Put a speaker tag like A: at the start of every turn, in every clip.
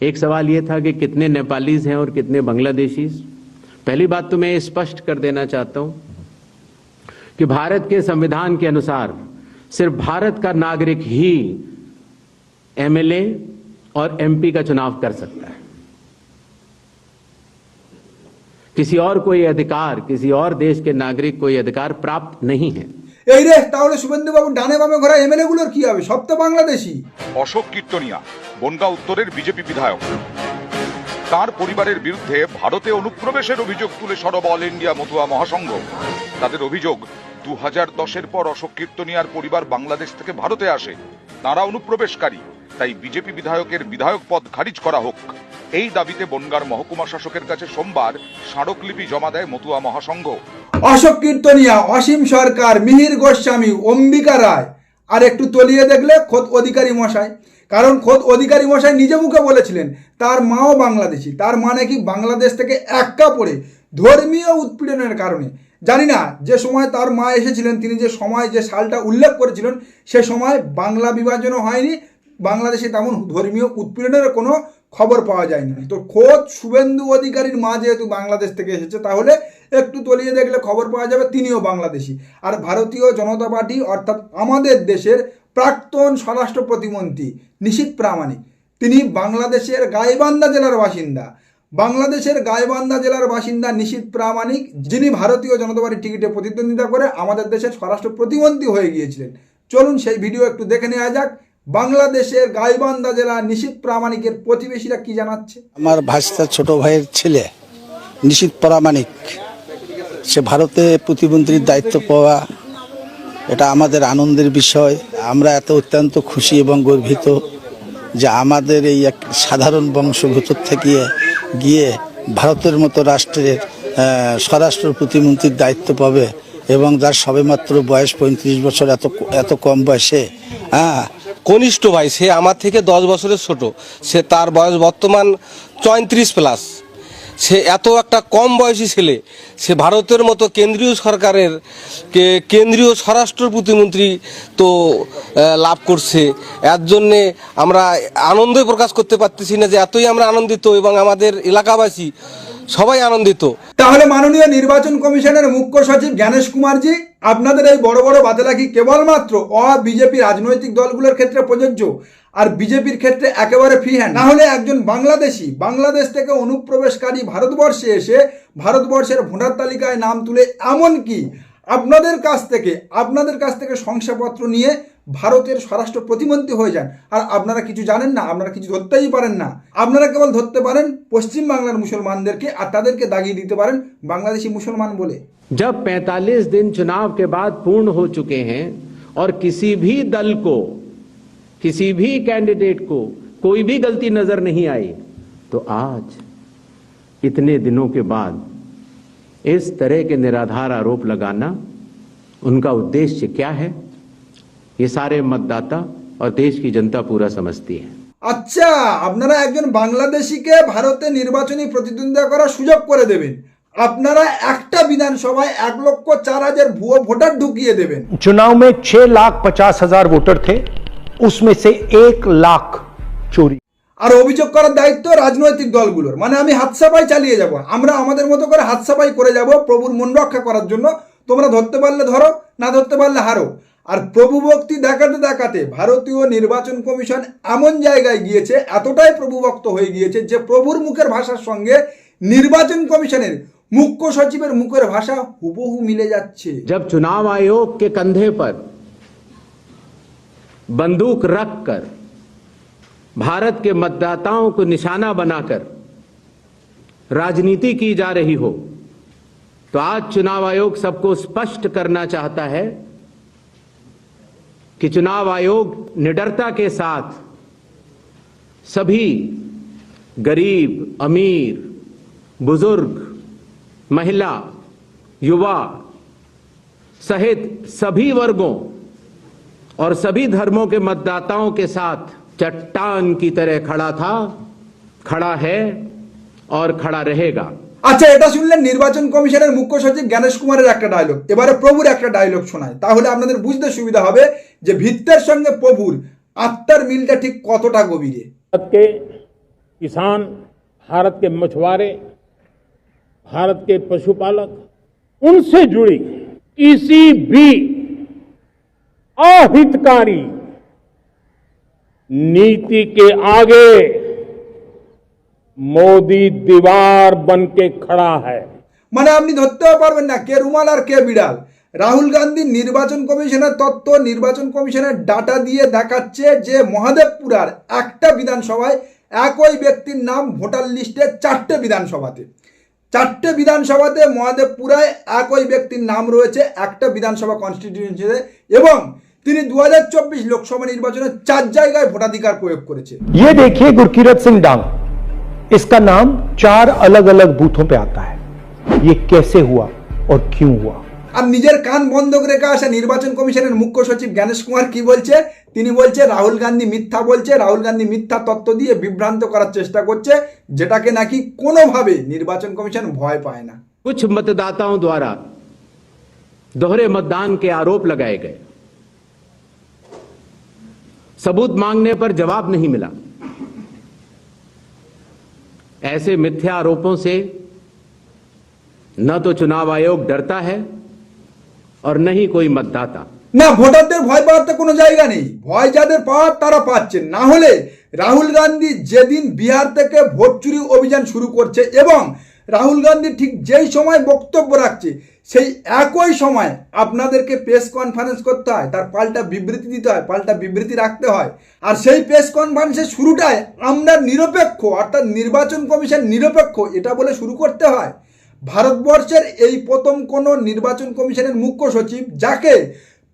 A: एक सवाल ये था कि कितने नेपालीज हैं और कितने बांग्लादेशीज? पहली बात तो मैं ये स्पष्ट कर देना चाहता हूँ कि भारत के संविधान के अनुसार सिर्फ़ भारत का नागरिक ही एमएलए और एमपी का चुनाव कर सकता है। किसी और कोई अधिकार, किसी और देश के नागरिक को ये अधिकार प्राप्त नहीं है।
B: এই রে, তাহলে শুভেন্দুবাবু ডানে বামে ঘোরা এমএলএ গুলোর কি হবে? সব তো বাংলাদেশি।
C: অশোক কীর্তনিয়া, বনগাঁ উত্তরের বিজেপি বিধায়ক। তার পরিবারের বিরুদ্ধে ভারতে অনুপ্রবেশের অভিযোগ তুলে সরব অল ইন্ডিয়া মতুয়া মহাসংঘ। তাদের অভিযোগ দু হাজার দশের পর অশোক কীর্তনিয়ার পরিবার বাংলাদেশ থেকে ভারতে আসে। তারা অনুপ্রবেশকারী, তাই বিজেপি বিধায়কের বিধায়ক পদ খারিজ করা হোক। এই দাবিতে বনগাঁর মহকুমা শাসকের কাছে সোমবার স্মারকলিপি জমা দেয় মতুয়া মহাসংঘ।
B: অশোক কীর্তনিয়া, অসীম সরকার, মিহির গোস্বামী, অম্বিকা রায়। আর একটু তলিয়ে দেখলে খোদ অধিকারী মশাই। কারণ খোদ অধিকারী মশাই নিজে মুখে বলেছিলেন, তার মাও বাংলাদেশি, তার মানে কি বাংলাদেশ থেকে এক্কা পড়ে, ধর্মীয় উৎপীড়নের কারণে। জানি না, যে সময় তার মা এসেছিলেন, তিনি যে সময়, যে সালটা উল্লেখ করেছিলেন, সে সময় বাংলা বিভাজনও হয়নি, বাংলাদেশে তেমন ধর্মীয় উৎপীড়নের কোনো খবর পাওয়া যায়নি। তো খোদ শুভেন্দু অধিকারীর মা যেহেতু বাংলাদেশ থেকে এসেছে, তাহলে একটু তলিয়ে দেখলে খবর পাওয়া যাবে, তিনিও বাংলাদেশি। আর ভারতীয় জনতা পার্টি অর্থাৎ আমাদের দেশের প্রাক্তন স্বরাষ্ট্র প্রতিমন্ত্রী নিশীত প্রামাণিক। তিনি বাংলাদেশের গাইবান্ধা জেলার বাসিন্দা। বাংলাদেশের গাইবান্ধা জেলার বাসিন্দা নিশীত প্রামাণিক, যিনি ভারতীয় জনতা পার্টির টিকিটে প্রতিদ্বন্দ্বিতা করে আমাদের দেশের স্বরাষ্ট্র প্রতিমন্ত্রী হয়ে গিয়েছিলেন। চলুন সেই ভিডিও একটু দেখে নেওয়া যাক। বাংলাদেশের গাইবান্ধা জেলা নিশীত প্রামাণিকের প্রতিবেশীরা কি জানাচ্ছে?
D: আমার ভাস্তা ছোট ভাইয়ের ছেলে নিশীত পরামানিক সে ভারতে প্রতিমন্ত্রীর দায়িত্ব পাওয়া, এটা আমাদের আনন্দের বিষয়। আমরা এত অত্যন্ত খুশি এবং গর্বিত যে আমাদের এই এক সাধারণ বংশভূত থেকে গিয়ে ভারতের মতো রাষ্ট্রের স্বরাষ্ট্র প্রতিমন্ত্রীর দায়িত্ব পাবে এবং যার সবেমাত্র বয়স পঁয়ত্রিশ বছর, এত এত কম বয়সে হ্যাঁ।
E: কনিষ্ঠ ভাই, সে আমার থেকে দশ বছরের ছোট। সে তার বয়স বর্তমান চৌত্রিশ প্লাস সে এত একটা কম বয়সী ছেলে, সে ভারতের মতো কেন্দ্রীয় সরকারের, কে- কেন্দ্রীয় স্বরাষ্ট্র প্রতিমন্ত্রী তো লাভ করছে। এর জন্যে আমরা আনন্দই প্রকাশ করতে পারতেছি না যে এতই আমরা আনন্দিত এবং আমাদের এলাকাবাসী সবাই আনন্দিত।
B: তাহলে মাননীয় নির্বাচন কমিশনের মুখ্য সচিব জ্ঞানেশ কুমারজি, আপনাদের এই বড় বড় বাতেলা কি কেবলমাত্র অ বিজেপি রাজনৈতিক দলগুলোর ক্ষেত্রে প্রযোজ্য আর বিজেপির ক্ষেত্রে একেবারে ফ্রি হ্যান্ড তাহলে একজন বাংলাদেশি, বাংলাদেশ থেকে অনুপ্রবেশকারী ভারতবর্ষে এসে ভারতবর্ষের ভোটার তালিকায় নাম তুলে এমন কি আপনাদের কাছ থেকে আপনাদের কাছ থেকে শংসাপত্র নিয়ে ভারতের স্বরাষ্ট্র প্রতিমন্ত্রী হয়ে যান আর আপনারা কিছু জানেন না আপনারা কিছু ধরতেই পারেন না আপনারা কেবল ধরতে পারেন পশ্চিম বাংলার মুসলমানদেরকে আর তাদেরকে দাগিয়ে দিতে পারেন বাংলাদেশি মুসলমান বলে
A: जब 45 दिन चुनाव के बाद पूर्ण हो चुके हैं और किसी भी दल को किसी भी कैंडिडेट को कोई भी गलती नजर नहीं आई तो आज इतने दिनों के बाद इस तरह के निराधार आरोप लगाना उनका उद्देश्य क्या है ये सारे मतदाता और देश की जनता पूरा समझती है
B: আচ্ছা আপনারা একজন বাংলাদেশিকে ভারতে নির্বাচনী প্রতিদ্বন্দ্বিতা করার সুযোগ করে দেবেন আপনারা একটা বিধানসভায় এক লক্ষ চার হাজার ভুয়ো ভোটার ঢুকিয়ে দেবেন
F: चुनाव में छह लाख पचास हजार वोटर थे उसमें से एक लाख चोरी
B: আর অভিযোগ করার দায়িত্ব রাজনৈতিক দলগুলোর মানে আমি হাতসাপাই চালিয়ে যাব আমরা আমাদের মতো করে হাতসাপাই করে যাব প্রভুর মন রক্ষা করার জন্য তোমরা ধরতে পারলে ধরো না ধরতে পারলে হারো আর প্রভু ভক্তি দেখাতে দেখাতে ভারতীয় নির্বাচন কমিশন এমন জায়গায় গিয়েছে এতটাই প্রভুভক্ত হয়ে গিয়েছে যে প্রভুর মুখের ভাষার সঙ্গে নির্বাচন কমিশনের মুখ্য সচিবের মুখের ভাষা হুবহু মিলে যাচ্ছে
A: जब चुनाव आयोग के कंधे पर बंदूक रखकर भारत के मतदाताओं को निशाना बनाकर राजनीति की जा रही हो तो आज चुनाव आयोग सबको स्पष्ट करना चाहता है कि चुनाव आयोग निडरता के साथ सभी गरीब, अमीर, बुज़ुर्ग, महिला, युवा सहित सभी वर्गों और सभी धर्मों के मतदाताओं के साथ चट्टान की तरह खड़ा था खड़ा है और खड़ा रहेगा
B: আচ্ছা এটা শুনলেন নির্বাচন কমিশনের মুখ্য সচিব জ্ঞানেশ কুমারের একটা ডায়লগ এবারে প্রভুর একটা ডায়লগ শোনায় তাহলে আপনাদের বুঝতে সুবিধা হবে যে ভিত্তের সঙ্গে প্রভুর আত্মার মিলটা ঠিক কতটা গভীরে
F: भारत के
G: किसान भारत के मछुआरे भारत के पशुपालक उनसे जुड़ी किसी भी अहितकारी नीति के आगे मोदी दीवार बन के खड़ा है
B: মানে আপনি ধরতেও পারবেন না কে রুমাল আর কে বিড়াল রাহুল গান্ধী নির্বাচন কমিশনের তত্ত্ব নির্বাচন কমিশনের ডাটা দিয়ে দেখাচ্ছে যে মহাদেবপুরার একটা বিধানসভায় একই ব্যক্তির নাম ভোটার লিস্টে চারটে বিধানসভাতে চারটে বিধানসভাতে মহাদেবপুরায় একই ব্যক্তির নাম রয়েছে একটা বিধানসভা কনস্টিটিউয়েন্সিতে এবং তিনি দু লোকসভা নির্বাচনে চার জায়গায় ভোটাধিকার প্রয়োগ করেছে
F: ये देखिए गुरकीरत सिंह डांग इसका नाम चार अलग अलग बूथों पे आता है ये कैसे हुआ और क्यों हुआ
B: আর নিজের কান বন্ধ করে রেখে আসা নির্বাচন কমিশনের মুখ্য সচিব জ্ঞানেশ কুমার কি বলছে তিনি বলছে রাহুল গান্ধী মিথ্যা বলছে রাহুল গান্ধী মিথ্যা তত্ত্ব দিয়ে বিভ্রান্ত করার চেষ্টা করছে যেটাকে নাকি কোনোভাবে নির্বাচন কমিশন ভয় পায় না
A: कुछ मतदाताओं द्वारा दोहरे मतदान के आरोप लगाए गए सबूत मांगने पर जवाब नहीं मिला ऐसे मिथ्या आरोपों से न तो चुनाव आयोग डरता है और न ही कोई मतदाता
B: না ভোটারদের ভয় পাওয়ার তো কোনো জায়গা নেই ভয় যাদের পাওয়ার তারা পাচ্ছেন না হলে রাহুল গান্ধী যেদিন বিহার থেকে ভোট চুরি অভিযান শুরু করছে এবং রাহুল গান্ধী ঠিক যেই সময় বক্তব্য রাখছে, সেই একই সময় আপনাদেরকে প্রেস কনফারেন্স করতে হয়, তার পাল্টা বিবৃতি দিতে হয়, পাল্টা বিবৃতি রাখতে হয়। আর সেই প্রেস কনফারেন্সের শুরুটায় আমরা নিরপেক্ষ, অর্থাৎ নির্বাচন কমিশন নিরপেক্ষ, এটা বলে শুরু করতে হয়। ভারতবর্ষের এই প্রথম কোনো নির্বাচন কমিশনের মুখ্য সচিব, যাকে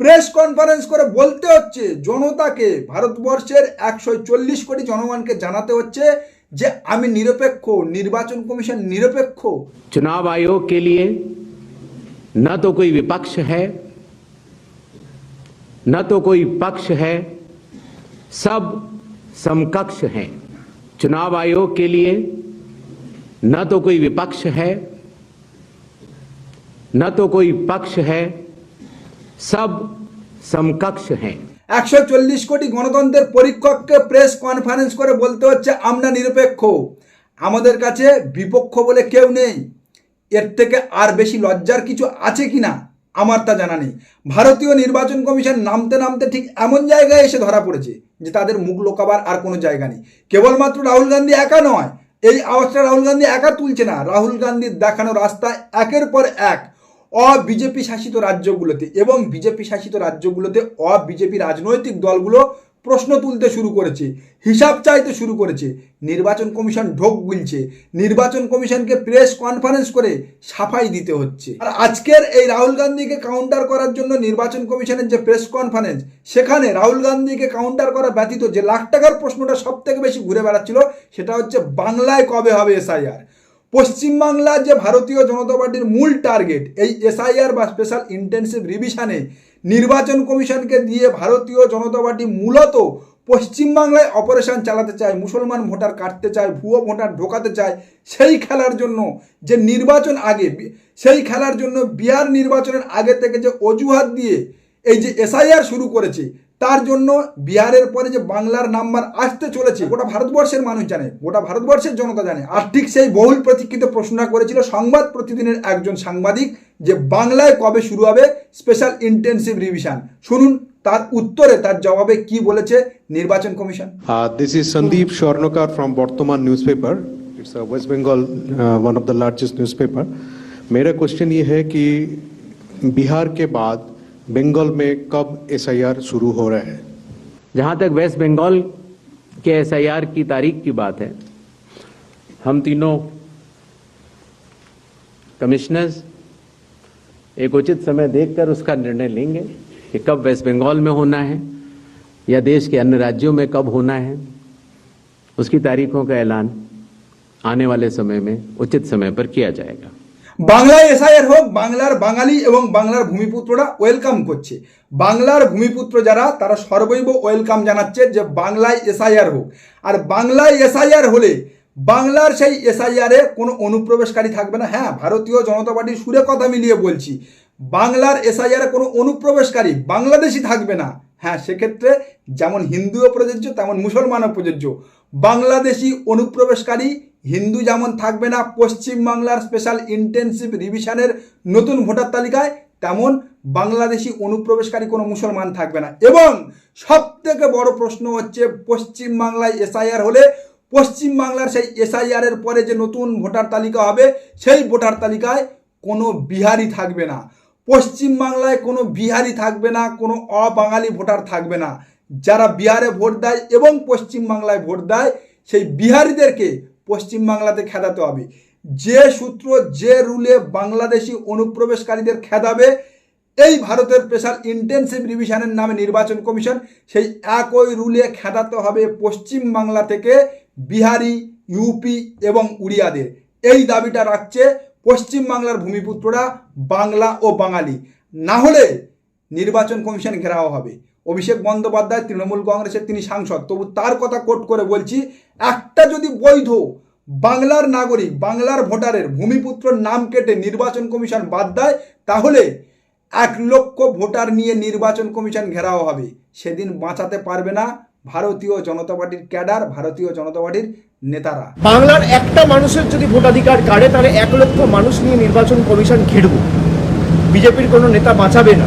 B: প্রেস কনফারেন্স করে বলতে হচ্ছে, জনতাকে, ভারতবর্ষের একশো চল্লিশ কোটি জনগণকে জানাতে হচ্ছে যে আমি নিরপেক্ষ নির্বাচন কমিশন নিরপেক্ষ
A: चुनाव आयोग के लिए न तो कोई विपक्ष है न तो कोई पक्ष है सब समकक्ष हैं चुनाव आयोग के लिए न तो कोई विपक्ष है न तो कोई पक्ष है सब समकक्ष हैं
B: একশো চল্লিশ কোটি গণতন্ত্রের পরীক্ষককে প্রেস কনফারেন্স করে বলতে হচ্ছে, আমরা নিরপেক্ষ। আমাদের কাছে বিপক্ষ বলে কেউ নেই। এর থেকে আর বেশি লজ্জার কিছু আছে কি না আমার তা জানা নেই। ভারতীয় নির্বাচন কমিশন নামতে নামতে ঠিক এমন জায়গায় এসে ধরা পড়েছে, যে তাদের মুখ লোকাবার আর কোনো জায়গা নেই। কেবলমাত্র রাহুল গান্ধী একা নয়, এই আওয়াজটা রাহুল গান্ধী একা তুলছে না। রাহুল গান্ধীর দেখানো রাস্তা একের পর এক অ বিজেপি শাসিত রাজ্যগুলোতে এবং বিজেপি শাসিত রাজ্যগুলোতে অ বিজেপি রাজনৈতিক দলগুলো প্রশ্ন তুলতে শুরু করেছে, হিসাব চাইতে শুরু করেছে। নির্বাচন কমিশন ঢোক গিলছে, নির্বাচন কমিশনকে প্রেস কনফারেন্স করে সাফাই দিতে হচ্ছে। আর আজকের এই রাহুল গান্ধীকে কাউন্টার করার জন্য নির্বাচন কমিশনের যে প্রেস কনফারেন্স সেখানে রাহুল গান্ধীকে কাউন্টার করা ব্যতীত যে লাখ টাকার প্রশ্নটা সব থেকে বেশি ঘুরে বেড়াচ্ছিল, সেটা হচ্ছে বাংলায় কবে হবে এসআইআর পশ্চিমবাংলার যে ভারতীয় জনতা পার্টির মূল টার্গেট এই এসআইআর বা স্পেশাল ইন্টেন্সিভ রিভিশনে নির্বাচন কমিশনকে দিয়ে ভারতীয় জনতা পার্টি মূলত পশ্চিমবাংলায় অপারেশন চালাতে চায়, মুসলমান ভোটার কাটতে চায়, ভুয়ো ভোটার ঢোকাতে চায়, সেই খেলার জন্য যে নির্বাচন আগে, সেই খেলার জন্য বিহার নির্বাচনের আগে থেকে যে অজুহাত দিয়ে এই যে এসআইআর শুরু করেছে তার জন্য বিহারের পরে যে বাংলার নাম্বার আসতে চলেছে গোটা ভারতবর্ষের মানুষ জানে গোটা ভারতবর্ষের জনতা জানে আর ঠিক সেই বহুল প্রতীক্ষিত প্রশ্নটা করেছিল সংবাদ প্রতিদিনের একজন সাংবাদিক যে বাংলায় কবে শুরু হবে স্পেশাল ইন্টেন্সিভ রিভিশন শুনুন তার উত্তরে তার জবাবে কি বলেছে নির্বাচন commission
H: Uh, This is Sandeep Swarnakar from Bartaman newspaper. It's a West Bengal, uh, one of the largest newspaper. मेरा क्वेश्चन ये है कि बिहार के बाद बंगाल में कब एसआईआर शुरू हो रहा है?
A: जहाँ तक वेस्ट बंगाल के एसआईआर की तारीख की बात है, हम तीनों कमिश्नर्स एक उचित समय देखकर उसका निर्णय लेंगे कि कब वेस्ट बंगाल में होना है या देश के अन्य राज्यों में कब होना है। उसकी तारीखों का ऐलान आने वाले समय में उचित समय पर किया जाएगा।
B: বাংলায় এসআইআর হোক, বাংলার বাঙালি এবং বাংলার ভূমিপুত্ররা ওয়েলকাম করছে। বাংলার ভূমিপুত্র যারা, তারা সর্বৈব ওয়েলকাম জানাচ্ছে যে বাংলায় এসআইআর হোক। আর বাংলায় এসআইআর হলে বাংলার সেই এসআইআরে কোনো অনুপ্রবেশকারী থাকবে না। হ্যাঁ ভারতীয় জনতা পার্টির সুরে কথা মিলিয়ে বলছি, বাংলার এসআইআরে কোনো অনুপ্রবেশকারী বাংলাদেশি থাকবে না। হ্যাঁ সেক্ষেত্রে যেমন হিন্দুও প্রযোজ্য, তেমন মুসলমানও প্রযোজ্য। বাংলাদেশি অনুপ্রবেশকারী হিন্দু যেমন থাকবে না, পশ্চিম বাংলার স্পেশাল ইন্টেনসিভ রিভিশনের নতুন ভোটার তালিকায়, তেমন বাংলাদেশি অনুপ্রবেশকারী কোনো মুসলমান থাকবে না। এবং সব থেকে বড় প্রশ্ন হচ্ছে, পশ্চিম বাংলায় এসআইআর হলে পশ্চিম বাংলার সেই এসআইআর এর পরে যে নতুন ভোটার তালিকা হবে, সেই ভোটার তালিকায় কোনো বিহারি থাকবে না। পশ্চিম বাংলায় কোনো বিহারি থাকবে না, কোনো অবাঙালি ভোটার থাকবে না। যারা বিহারে ভোট দেয় এবং পশ্চিম বাংলায় ভোট দেয়, সেই বিহারিদেরকে পশ্চিম বাংলাতে খেদাতে হবে। যে সূত্র, যে রুলে বাংলাদেশি অনুপ্রবেশকারীদের খেদাবে, এই ভারতের স্পেশাল ইন্টেনসিভ রিভিশনের নামে নির্বাচন কমিশন সেই একই রুলে খেদাতে হবে পশ্চিম বাংলা থেকে বিহারি ইউপি এবং উড়িয়াদের। এই দাবিটা রাখছে পশ্চিম বাংলার ভূমিপুত্ররা, বাংলা ও বাঙালি। না হলে নির্বাচন কমিশন ঘেরাও হবে। অভিষেক বন্দ্যোপাধ্যায়, তৃণমূল কংগ্রেসের তিনি সাংসদ, তবু তার কথা কোট করে বলছি একটা যদি বৈধ, বাংলার নাগরিক, বাংলার ভোটারের ভূমিপুত্রর নাম কেটে নির্বাচন কমিশন বাদ দেয়, তাহলে এক লক্ষ ভোটার নিয়ে নির্বাচন কমিশন ঘেরাও হবে। সেদিন বাঁচাতে পারবে না ভারতীয় জনতা পার্টির ক্যাডার, ভারতীয় জনতা পার্টির নেতারা।
I: বাংলার একটা মানুষের যদি ভোটাধিকার কাড়ে, তাহলে এক লক্ষ মানুষ নিয়ে নির্বাচন কমিশন ঘিরব। বিজেপির কোনো নেতা বাঁচাবে না।